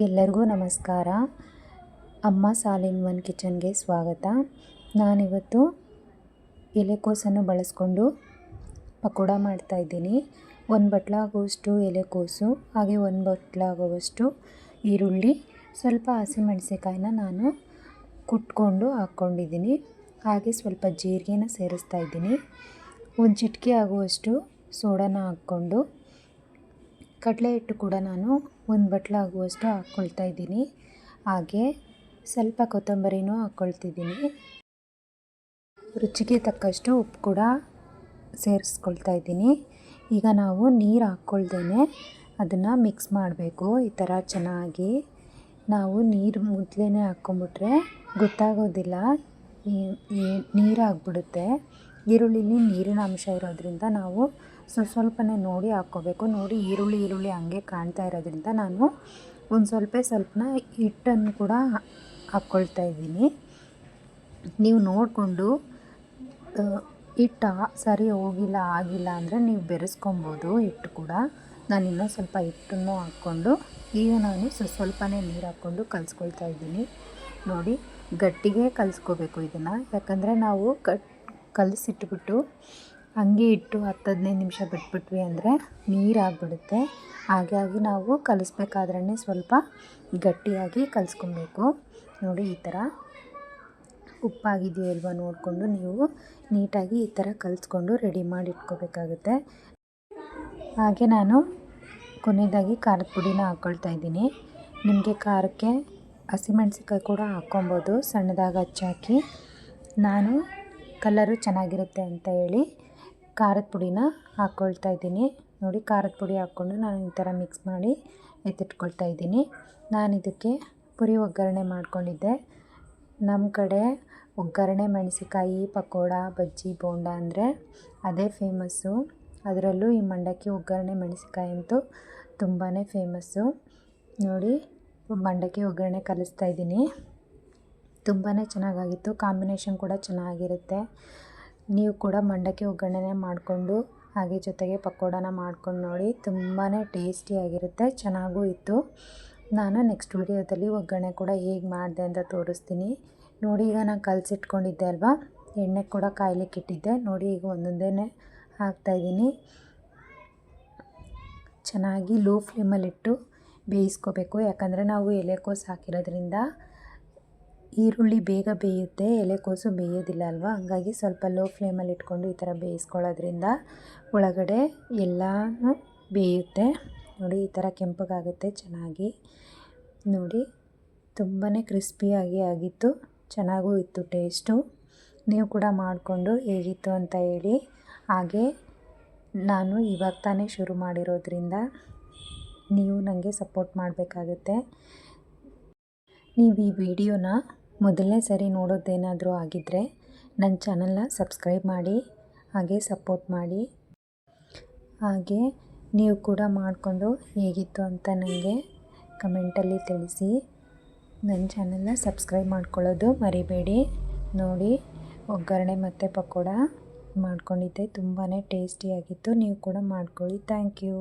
ಎಲ್ಲರಿಗೂ ನಮಸ್ಕಾರ. ಅಮ್ಮ ಸಾಲಿನ್ ಒನ್ ಕಿಚನ್ಗೆ ಸ್ವಾಗತ. ನಾನಿವತ್ತು ಎಲೆಕೋಸನ್ನು ಬಳಸ್ಕೊಂಡು ಪಕೋಡ ಮಾಡ್ತಾಯಿದ್ದೀನಿ ಒಂದು ಬಟ್ಲಾಗುವಷ್ಟು ಎಲೆಕೋಸು ಹಾಗೆ ಒಂದು ಬಟ್ಲಾಗುವಷ್ಟು ಈರುಳ್ಳಿ, ಸ್ವಲ್ಪ ಹಸಿಮೆಣಸಿಕಾಯಿನ ನಾನು ಕುಟ್ಕೊಂಡು ಹಾಕ್ಕೊಂಡಿದ್ದೀನಿ. ಹಾಗೆ ಸ್ವಲ್ಪ ಜೀರಿಗೆನ ಸೇರಿಸ್ತಾ ಇದ್ದೀನಿ. ಒಂದು ಚಿಟಿಕೆ ಆಗುವಷ್ಟು ಸೋಡಾನ ಹಾಕ್ಕೊಂಡು ಕಡಲೆ ಹಿಟ್ಟು ಕೂಡ ನಾನು ಒಂದು ಬಟ್ಲಾಗುವಷ್ಟು ಹಾಕ್ಕೊಳ್ತಾ ಇದ್ದೀನಿ. ಹಾಗೆ ಸ್ವಲ್ಪ ಕೊತ್ತಂಬರಿನೂ ಹಾಕ್ಕೊಳ್ತಿದ್ದೀನಿ. ರುಚಿಗೆ ತಕ್ಕಷ್ಟು ಉಪ್ಪು ಕೂಡ ಸೇರಿಸ್ಕೊಳ್ತಾ ಇದ್ದೀನಿ. ಈಗ ನಾವು ನೀರು ಹಾಕ್ಕೊಳ್ದೇ ಅದನ್ನು ಮಿಕ್ಸ್ ಮಾಡಬೇಕು. ಈ ಥರ ಚೆನ್ನಾಗಿ ನಾವು ನೀರು ಮೊದಲೇ ಹಾಕ್ಕೊಂಬಿಟ್ರೆ ಗೊತ್ತಾಗೋದಿಲ್ಲ. ನೀರು ಆಗಿಬಿಡುತ್ತೆ. ಈರುಳ್ಳಿಲಿ ನೀರಿನ ಅಂಶ ಇರೋದ್ರಿಂದ ನಾವು ಸ್ವಲ್ಪ ಸ್ವಲ್ಪನೇ ನೋಡಿ ಹಾಕ್ಕೋಬೇಕು. ನೋಡಿ ಈರುಳ್ಳಿ ಈರುಳ್ಳಿ ಹಂಗೆ ಕಾಣ್ತಾ ಇರೋದ್ರಿಂದ ನಾನು ಒಂದು ಸ್ವಲ್ಪ ಸ್ವಲ್ಪನ ಹಿಟ್ಟನ್ನು ಕೂಡ ಹಾಕ್ಕೊಳ್ತಾ ಇದ್ದೀನಿ. ನೀವು ನೋಡಿಕೊಂಡು ಹಿಟ್ಟು ಸರಿ ಹೋಗಿಲ್ಲ, ಆಗಿಲ್ಲ ಅಂದರೆ ನೀವು ಬೆರೆಸ್ಕೊಬೋದು ಹಿಟ್ಟು ಕೂಡ. ನಾನು ಇನ್ನೂ ಸ್ವಲ್ಪ ಹಿಟ್ಟನ್ನು ಹಾಕ್ಕೊಂಡು, ಈಗ ನಾನು ಸ್ವಲ್ಪ ಸ್ವಲ್ಪನೇ ನೀರು ಹಾಕ್ಕೊಂಡು ಕಲಿಸ್ಕೊಳ್ತಾ ಇದ್ದೀನಿ. ನೋಡಿ, ಗಟ್ಟಿಗೆ ಕಲಿಸ್ಕೋಬೇಕು ಇದನ್ನು. ಯಾಕಂದರೆ ನಾವು ಕಟ್ ಕಲಸಿಟ್ಬಿಟ್ಟು ಹಂಗೆ ಇಟ್ಟು ಹತ್ತು ಹದಿನೈದು ನಿಮಿಷ ಬಿಟ್ಬಿಟ್ವಿ ಅಂದರೆ ನೀರಾಗ್ಬಿಡುತ್ತೆ. ಹಾಗಾಗಿ ನಾವು ಕಲಿಸ್ಬೇಕಾದ್ರೆ ಸ್ವಲ್ಪ ಗಟ್ಟಿಯಾಗಿ ಕಲಿಸ್ಕೊಬೇಕು. ನೋಡಿ, ಈ ಥರ ಉಪ್ಪಾಗಿದೆಯೋ ಇಲ್ವೋ ನೋಡಿಕೊಂಡು ನೀವು ನೀಟಾಗಿ ಈ ಥರ ಕಲಿಸ್ಕೊಂಡು ರೆಡಿ ಮಾಡಿ ಇಟ್ಕೋಬೇಕಾಗುತ್ತೆ. ಹಾಗೆ ನಾನು ಕೊನೆಯದಾಗಿ ಖಾರದ ಪುಡಿನ ಹಾಕ್ಕೊಳ್ತಾ ಇದ್ದೀನಿ. ನಿಮಗೆ ಖಾರಕ್ಕೆ ಹಸಿಮೆಣ್ಸಿಕಾಯಿ ಕೂಡ ಹಾಕ್ಕೊಬೋದು ಸಣ್ಣದಾಗಿ ಹಚ್ಚಾಕಿ ನಾನು ಕಲರು ಚೆನ್ನಾಗಿರುತ್ತೆ ಅಂತ ಹೇಳಿ ಖಾರದ ಪುಡಿನ ಹಾಕ್ಕೊಳ್ತಾ ಇದ್ದೀನಿ. ನೋಡಿ, ಖಾರದ ಪುಡಿ ಹಾಕ್ಕೊಂಡು ನಾನು ಈ ಥರ ಮಿಕ್ಸ್ ಮಾಡಿ ಎತ್ತಿಟ್ಕೊಳ್ತಾ ಇದ್ದೀನಿ. ನಾನು ಇದಕ್ಕೆ ಪುರಿ ಒಗ್ಗರಣೆ ಮಾಡ್ಕೊಂಡಿದ್ದೆ. ನಮ್ಮ ಕಡೆ ಒಗ್ಗರಣೆ ಮೆಣಸಿಕಾಯಿ ಪಕೋಡ, ಬಜ್ಜಿ, ಬೋಂಡ ಅಂದರೆ ಅದೇ ಫೇಮಸ್ಸು ಅದರಲ್ಲೂ ಈ ಮಂಡಕ್ಕಿ ಒಗ್ಗರಣೆ ಮೆಣಸಿಕಾಯಿ ಅಂತೂ ತುಂಬಾ ಫೇಮಸ್ಸು ನೋಡಿ, ಮಂಡಕ್ಕಿ ಒಗ್ಗರಣೆ ಕಲಿಸ್ತಾ ಇದ್ದೀನಿ. ತುಂಬಾ ಚೆನ್ನಾಗಾಗಿತ್ತು. ಕಾಂಬಿನೇಷನ್ ಕೂಡ ಚೆನ್ನಾಗಿರುತ್ತೆ. ನೀವು ಕೂಡ ಮಂಡಕ್ಕಿ ಒಗ್ಗರಣೆನೇ ಮಾಡಿಕೊಂಡು, ಹಾಗೆ ಜೊತೆಗೆ ಪಕೋಡನ ಮಾಡ್ಕೊಂಡು ನೋಡಿ ತುಂಬಾ ಟೇಸ್ಟಿಯಾಗಿರುತ್ತೆ ಚೆನ್ನಾಗೂ ಇತ್ತು. ನಾನು ನೆಕ್ಸ್ಟ್ ವಿಡಿಯೋದಲ್ಲಿ ಒಗ್ಗರಣೆ ಕೂಡ ಹೇಗೆ ಮಾಡಿದೆ ಅಂತ ತೋರಿಸ್ತೀನಿ. ನೋಡಿ, ಈಗ ನಾನು ಕಲಸಿಟ್ಕೊಂಡಿದ್ದೆ ಅಲ್ವಾ? ಎಣ್ಣೆ ಕೂಡ ಕಾಯ್ಲಿಕ್ಕೆ ಇಟ್ಟಿದ್ದೆ. ನೋಡಿ, ಈಗ ಒಂದೊಂದೇ ಹಾಕ್ತಾಯಿದ್ದೀನಿ ಚೆನ್ನಾಗಿ ಲೋ ಫ್ಲೇಮಲ್ಲಿಟ್ಟು ಬೇಯಿಸ್ಕೋಬೇಕು. ಯಾಕಂದರೆ ನಾವು ಎಲೆಕೋಸು ಹಾಕಿರೋದ್ರಿಂದ ಈರುಳ್ಳಿ ಬೇಗ ಬೇಯುತ್ತೆ ಎಲೆಕೋಸು ಬೇಯೋದಿಲ್ಲ ಅಲ್ವಾ? ಹಂಗಾಗಿ ಸ್ವಲ್ಪ ಲೋ ಫ್ಲೇಮಲ್ಲಿ ಇಟ್ಕೊಂಡು ಈ ಥರ ಬೇಯಿಸ್ಕೊಳ್ಳೋದ್ರಿಂದ ಒಳಗಡೆ ಎಲ್ಲನೂ ಬೇಯುತ್ತೆ. ನೋಡಿ, ಈ ಥರ ಕೆಂಪಗಾಗುತ್ತೆ, ಚೆನ್ನಾಗಿ. ನೋಡಿ ತುಂಬಾ ಕ್ರಿಸ್ಪಿಯಾಗಿ ಆಗಿತ್ತು. ಚೆನ್ನಾಗೂ ಇತ್ತು ಟೇಸ್ಟು. ನೀವು ಕೂಡ ಮಾಡಿಕೊಂಡು ಹೇಗಿತ್ತು ಅಂತ ಹೇಳಿ. ಹಾಗೆ ನಾನು ಇವಾಗ ತಾನೇ ಶುರು ಮಾಡಿರೋದ್ರಿಂದ ನೀವು ನನಗೆ ಸಪೋರ್ಟ್ ಮಾಡಬೇಕಾಗುತ್ತೆ. ನೀವು ಈ ವಿಡಿಯೋನ ಮೊದಲನೇ ಸರಿ ನೋಡೋದೇನಾದರೂ ಆಗಿದ್ದರೆ ನನ್ನ ಚಾನಲ್ನ ಸಬ್ಸ್ಕ್ರೈಬ್ ಮಾಡಿ, ಹಾಗೆ ಸಪೋರ್ಟ್ ಮಾಡಿ. ಹಾಗೆ ನೀವು ಕೂಡ ಮಾಡಿಕೊಂಡು ಹೇಗಿತ್ತು ಅಂತ ನನಗೆ ಕಮೆಂಟಲ್ಲಿ ತಿಳಿಸಿ. ನನ್ನ ಚಾನಲ್ನ ಸಬ್ಸ್ಕ್ರೈಬ್ ಮಾಡ್ಕೊಳ್ಳೋದು ಮರಿಬೇಡಿ. ನೋಡಿ, ಒಗ್ಗರಣೆ ಮತ್ತು ಪಕೋಡ ಮಾಡ್ಕೊಂಡಿದ್ದೆ. ತುಂಬಾ ಟೇಸ್ಟಿಯಾಗಿತ್ತು. ನೀವು ಕೂಡ ಮಾಡ್ಕೊಳ್ಳಿ. Thank you.